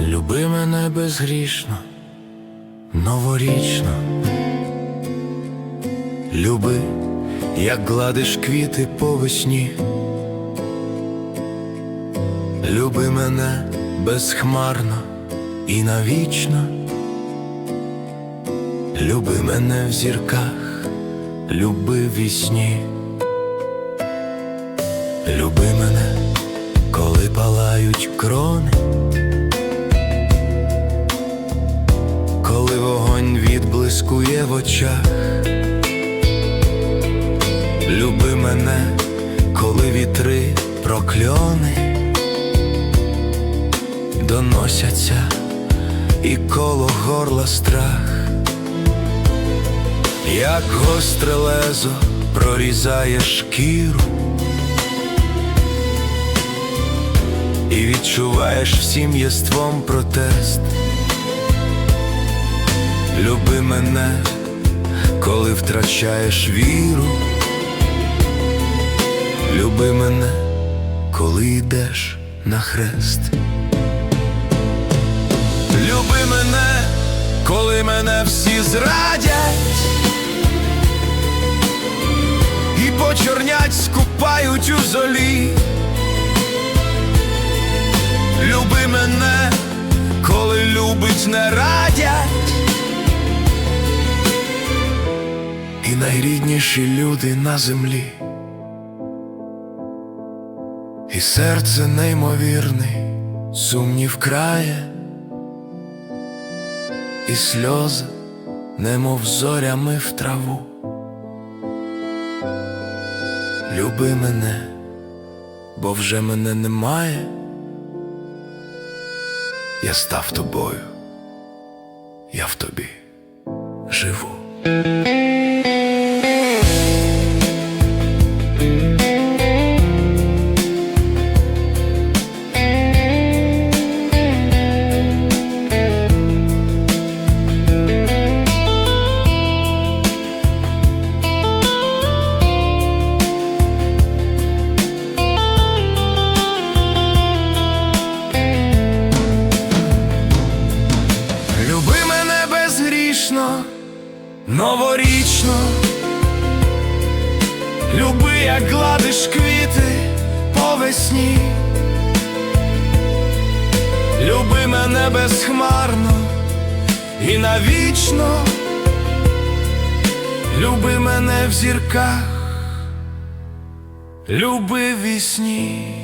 Люби мене безгрішно, новорічно. Люби, як гладиш квіти по весні. Люби мене безхмарно і навічно. Люби мене в зірках, люби вісні. Люби мене, коли палають крони. коли вогонь відблискує в очах. Люби мене, коли вітри прокльони доносяться і коло горла страх, як гостре лезо прорізає шкіру. І відчуваєш всім єством протест. Люби мене, коли втрачаєш віру. Люби мене, коли йдеш на хрест. Люби мене, коли мене всі зрадять почорнять, скупають у золі. Люби мене, коли любить не радять. і найрідніші люди на землі, і серце неймовірний, сумнів крає, і сльози, немов зорями в траву. Люби мене, бо вже мене немає, я став тобою, я в тобі живу. Новорічно, люби, як гладиш квіти по весні, люби мене безхмарно і навічно, люби мене в зірках, люби вісні.